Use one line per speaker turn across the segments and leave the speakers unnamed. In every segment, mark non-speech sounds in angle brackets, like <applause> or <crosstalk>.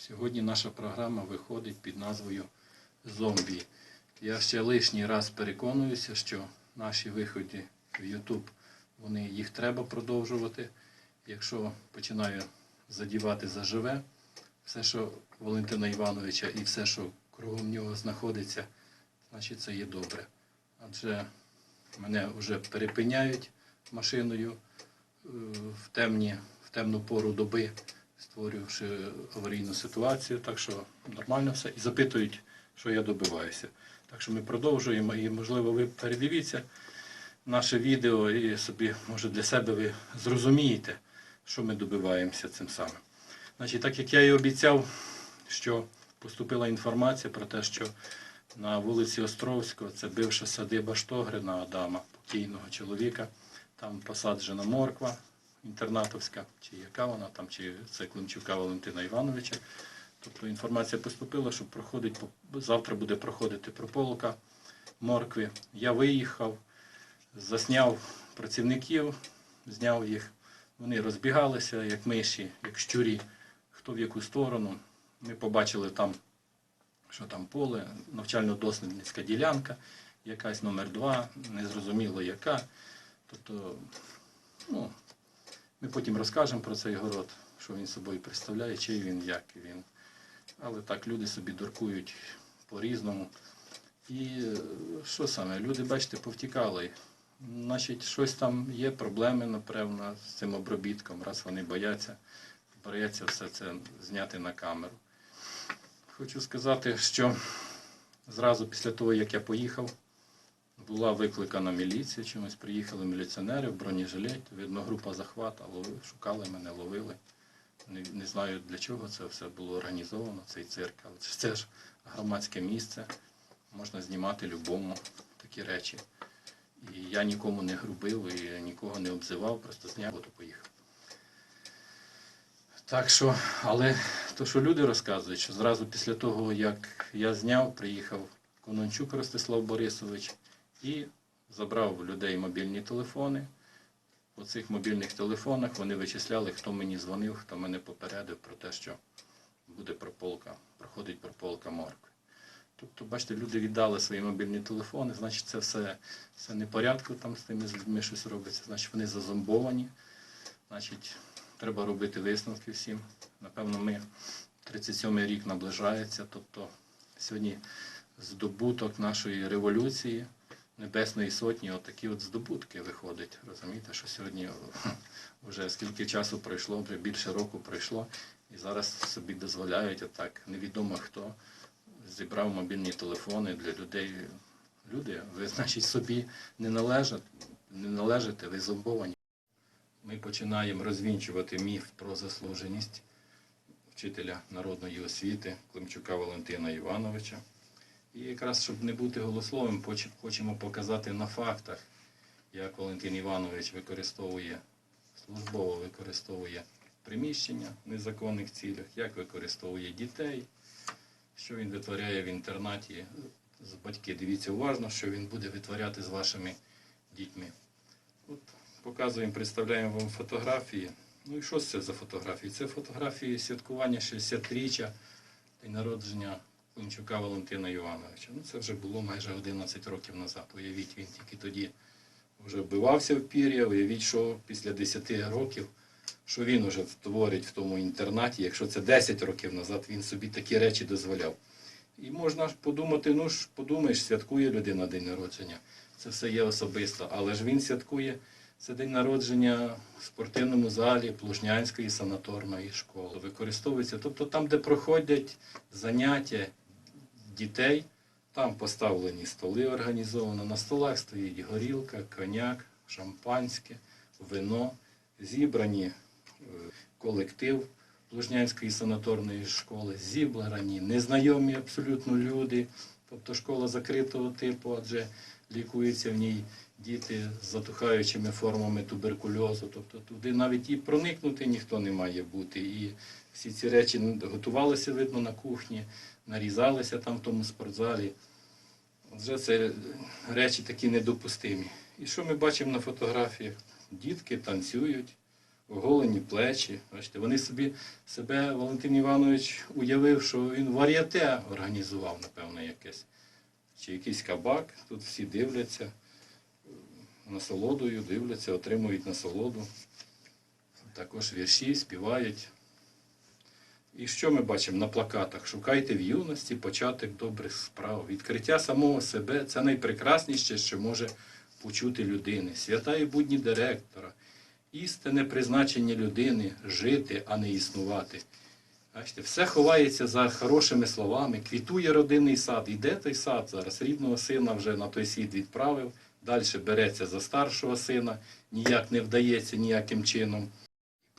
Сьогодні наша програма виходить під назвою Зомбі. Я ще лишній раз переконуюся, що наші виходи в YouTube, вони, їх треба продовжувати. Якщо починаю задівати заживе, все, що Валентина Івановича і все, що кругом нього знаходиться, значить це є добре. Адже мене вже перепиняють машиною е, в, темні, в темну пору доби, створювавши аварійну ситуацію, так що нормально все. І запитують, що я добиваюся. Так що ми продовжуємо і, можливо, ви передивіться наше відео і собі, може, для себе ви зрозумієте, що ми добиваємося цим самим. Значить, так як я і обіцяв, що поступила інформація про те, що на вулиці Островського, це бивша садиба Штогрина Адама, покійного чоловіка, там посаджена морква інтернатовська, чи яка вона там, чи це Климчука Валентина Івановича. Тобто інформація поступила, що проходить, завтра буде проходити прополка моркви. Я виїхав, засняв працівників, зняв їх. Вони розбігалися, як миші, як щурі, хто в яку сторону. Ми побачили там, що там поле, навчально-дослідницька ділянка, якась номер два, незрозуміло яка. Тобто, ну, ми потім розкажемо про цей город, що він собою представляє, чий він, як він. Але так, люди собі дуркують по-різному. І е, що саме, люди, бачите, повтікали. Значить, щось там є, проблеми, напевно, з цим обробітком, раз вони бояться, бояться все це зняти на камеру. Хочу сказати, що зразу після того, як я поїхав, була викликана міліція, чомусь приїхали міліціонери в бронежилеті, видно, група захвата, шукали мене, ловили. Не, не знаю для чого це все було організовано, цей цирк, але це, це ж громадське місце, можна знімати любому такі речі. І я нікому не грубив і нікого не обзивав, просто зняв то поїхав. Так що, але то, що люди розказують, що зразу після того, як я зняв, приїхав Конончук Ростислав Борисович і забрав у людей мобільні телефони. По цих мобільних телефонах вони вичисляли, хто мені дзвонив, хто мене попередив про те, що буде прополка, проходить прополка моркви. Тобто, бачите, люди віддали свої мобільні телефони, значить, це все, все не порядку там з тими людьми щось робиться, значить вони зазомбовані. Значить, треба робити висновки всім. Напевно, ми 37-й рік наближається, тобто сьогодні здобуток нашої революції, Небесної Сотні, отакі от здобутки виходять. Розумієте, що сьогодні <laughs> вже скільки часу пройшло, вже більше року пройшло, і зараз собі дозволяють отак, невідомо хто зібрав мобільні телефони для людей. Люди, ви, значить, собі не належите, не належите, ви зомбовані. Ми починаємо розвінчувати міф про заслуженість вчителя народної освіти Климчука Валентина Івановича. І якраз, щоб не бути голословим, хочемо показати на фактах, як Валентин Іванович використовує, службово використовує приміщення в незаконних цілях, як використовує дітей, що він витворяє в інтернаті. З батьки, дивіться уважно, що він буде витворяти з вашими дітьми. От показуємо, представляємо вам фотографії. Ну і що це за фотографії? Це фотографії святкування 60-річчя день народження Климчука Валентина Івановича. Ну це вже було майже 11 років назад. Уявіть, він тільки тоді вже вбивався в пір'я, уявіть, що після 10 років, що він вже творить в тому інтернаті, якщо це 10 років назад, він собі такі речі дозволяв. І можна подумати, ну ж подумаєш, святкує людина день народження. Це все є особисто. Але ж він святкує це день народження в спортивному залі Плужнянської санаторної школи. Використовується, тобто там, де проходять заняття дітей, там поставлені столи організовано. На столах стоїть горілка, коньяк, шампанське, вино, зібрані е, колектив Плужнянської санаторної школи, зібрані незнайомі абсолютно люди, тобто школа закритого типу, адже лікуються в ній діти з затухаючими формами туберкульозу. Тобто туди навіть і проникнути ніхто не має бути. І всі ці речі готувалися, видно, на кухні, нарізалися там в тому спортзалі. Отже, це речі такі недопустимі. І що ми бачимо на фотографіях? Дітки танцюють, оголені плечі. Бачите, вони собі себе Валентин Іванович уявив, що він вар'яте організував, напевно, якесь. Чи якийсь кабак. Тут всі дивляться, насолодою дивляться, отримують насолоду. Також вірші співають. І що ми бачимо на плакатах? Шукайте в юності початок добрих справ. Відкриття самого себе це найпрекрасніше, що може почути людини. Свята і будні директора, істинне призначення людини жити, а не існувати. Бачите, все ховається за хорошими словами, квітує родинний сад. Іде той сад зараз. Рідного сина вже на той світ відправив, далі береться за старшого сина, ніяк не вдається ніяким чином.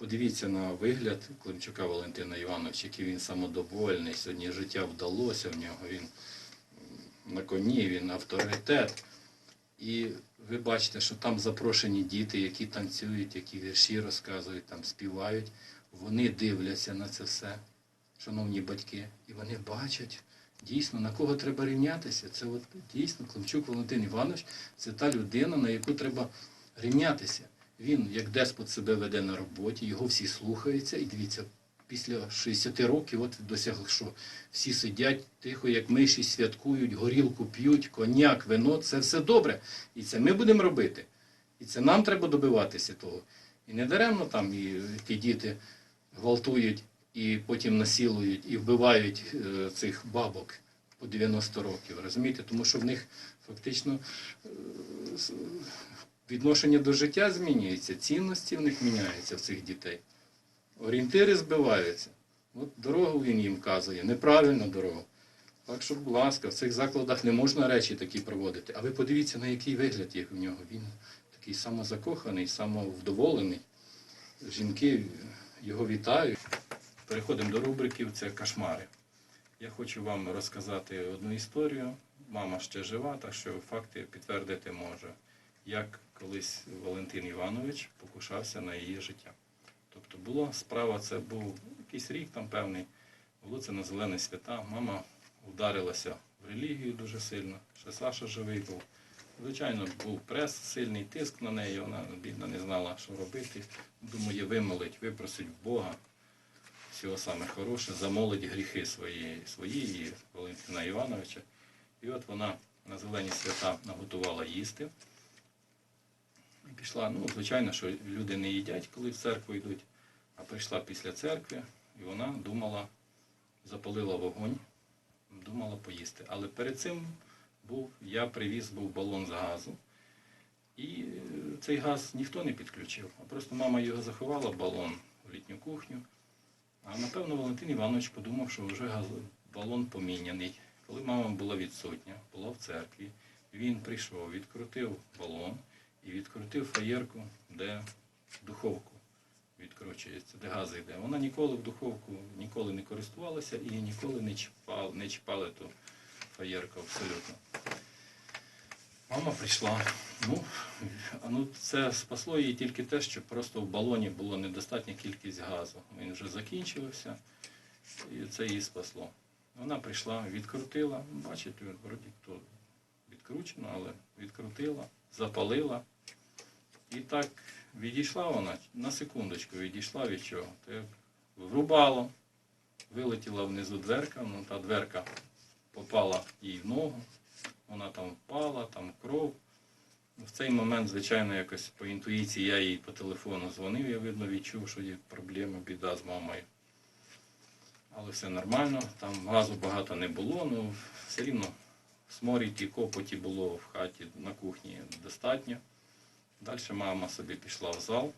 Подивіться на вигляд Климчука Валентина Івановича, який він самодовольний. Сьогодні життя вдалося в нього. Він на коні, він авторитет. І ви бачите, що там запрошені діти, які танцюють, які вірші розказують, там співають. Вони дивляться на це все, шановні батьки, і вони бачать дійсно на кого треба рівнятися. Це от дійсно Климчук Валентин Іванович це та людина, на яку треба рівнятися. Він як деспот себе веде на роботі, його всі слухаються, і дивіться, після 60 років от досягли, що всі сидять тихо, як миші, святкують, горілку п'ють, коньяк, вино, це все добре. І це ми будемо робити. І це нам треба добиватися того. І не даремно там і ті діти гвалтують і потім насилують і вбивають е, цих бабок по 90 років. Розумієте? Тому що в них фактично е, відношення до життя змінюється, цінності в них міняються в цих дітей. Орієнтири збиваються. От дорогу він їм вказує, неправильну дорогу. Так що, будь ласка, в цих закладах не можна речі такі проводити. А ви подивіться, на який вигляд є в нього. Він такий самозакоханий, самовдоволений. Жінки його вітають. Переходимо до рубриків це кошмари. Я хочу вам розказати одну історію. Мама ще жива, так що факти підтвердити може, як колись Валентин Іванович покушався на її життя. Тобто була справа, це був якийсь рік там певний, було це на зелені свята. Мама ударилася в релігію дуже сильно. Ще Саша живий був. Звичайно, був прес, сильний тиск на неї, вона бідна не знала, що робити. Думає, вимолить, випросить Бога всього саме хороше, замолить гріхи свої, свої і Валентина Івановича. І от вона на зелені свята наготувала їсти. Пішла, ну, звичайно, що люди не їдять, коли в церкву йдуть, а прийшла після церкви, і вона думала, запалила вогонь, думала поїсти. Але перед цим був, я привіз був балон з газу. І е, цей газ ніхто не підключив, а просто мама його заховала, балон в літню кухню. А напевно Валентин Іванович подумав, що вже газ, балон поміняний. Коли мама була відсутня, була в церкві, він прийшов, відкрутив балон і відкрутив фаєрку, де духовку відкручується, де газ йде. Вона ніколи в духовку ніколи не користувалася і ніколи не чіпала, не чіпали ту фаєрку абсолютно. Мама прийшла. Ну, ну, це спасло її тільки те, що просто в балоні було недостатня кількість газу. Він вже закінчився, і це її спасло. Вона прийшла, відкрутила, бачите, вроді то відкручено, але відкрутила, запалила. І так відійшла вона, на секундочку відійшла від чого. Врубало, вилетіла внизу дверка, ну та дверка попала їй в ногу, вона там впала, там кров. В цей момент, звичайно, якось по інтуїції я їй по телефону дзвонив, я видно відчув, що є проблема, біда з мамою. Але все нормально, там газу багато не було, ну все рівно сморід і копоті було в хаті на кухні достатньо. Далі мама собі пішла в зал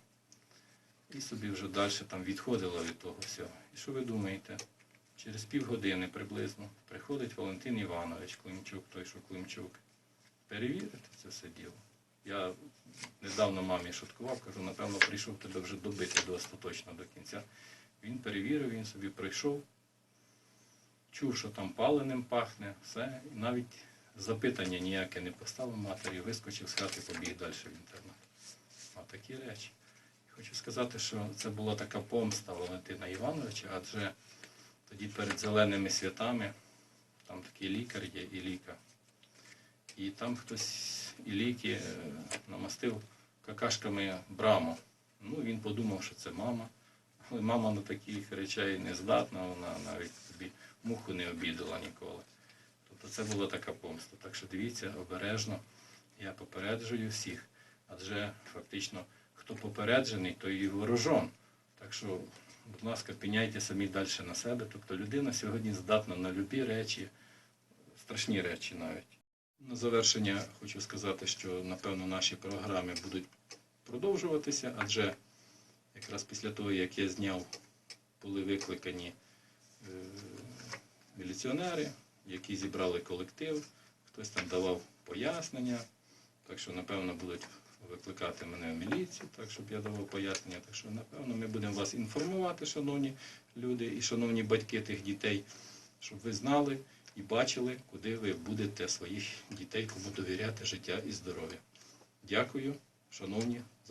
і собі вже далі там відходила від того всього. І що ви думаєте? Через півгодини приблизно приходить Валентин Іванович Климчук, той, що Климчук. Перевірити це все діло. Я недавно мамі шуткував, кажу, напевно, прийшов тебе вже добити до остаточно до кінця. Він перевірив, він собі прийшов, чув, що там паленим пахне, все. Навіть запитання ніяке не поставив матері, вискочив з хати, побіг далі в інтернет. А такі речі. Хочу сказати, що це була така помста Валентина Івановича, адже тоді перед зеленими святами там такий лікар є і ліка. І там хтось і ліки е, намастив какашками браму Ну, він подумав, що це мама. Але мама на таких речей не здатна, вона навіть муху не обідала ніколи. Тобто це була така помста. Так що дивіться, обережно, я попереджую всіх. Адже фактично, хто попереджений, той і ворожон. Так що, будь ласка, піняйте самі далі на себе. Тобто людина сьогодні здатна на любі речі, страшні речі навіть. На завершення хочу сказати, що напевно наші програми будуть продовжуватися, адже якраз після того, як я зняв, були викликані е, міліціонери, які зібрали колектив, хтось там давав пояснення, так що, напевно, будуть викликати мене в міліцію, так щоб я давав пояснення. Так що, напевно, ми будемо вас інформувати, шановні люди і шановні батьки тих дітей, щоб ви знали і бачили, куди ви будете своїх дітей, кому довіряти життя і здоров'я. Дякую, шановні.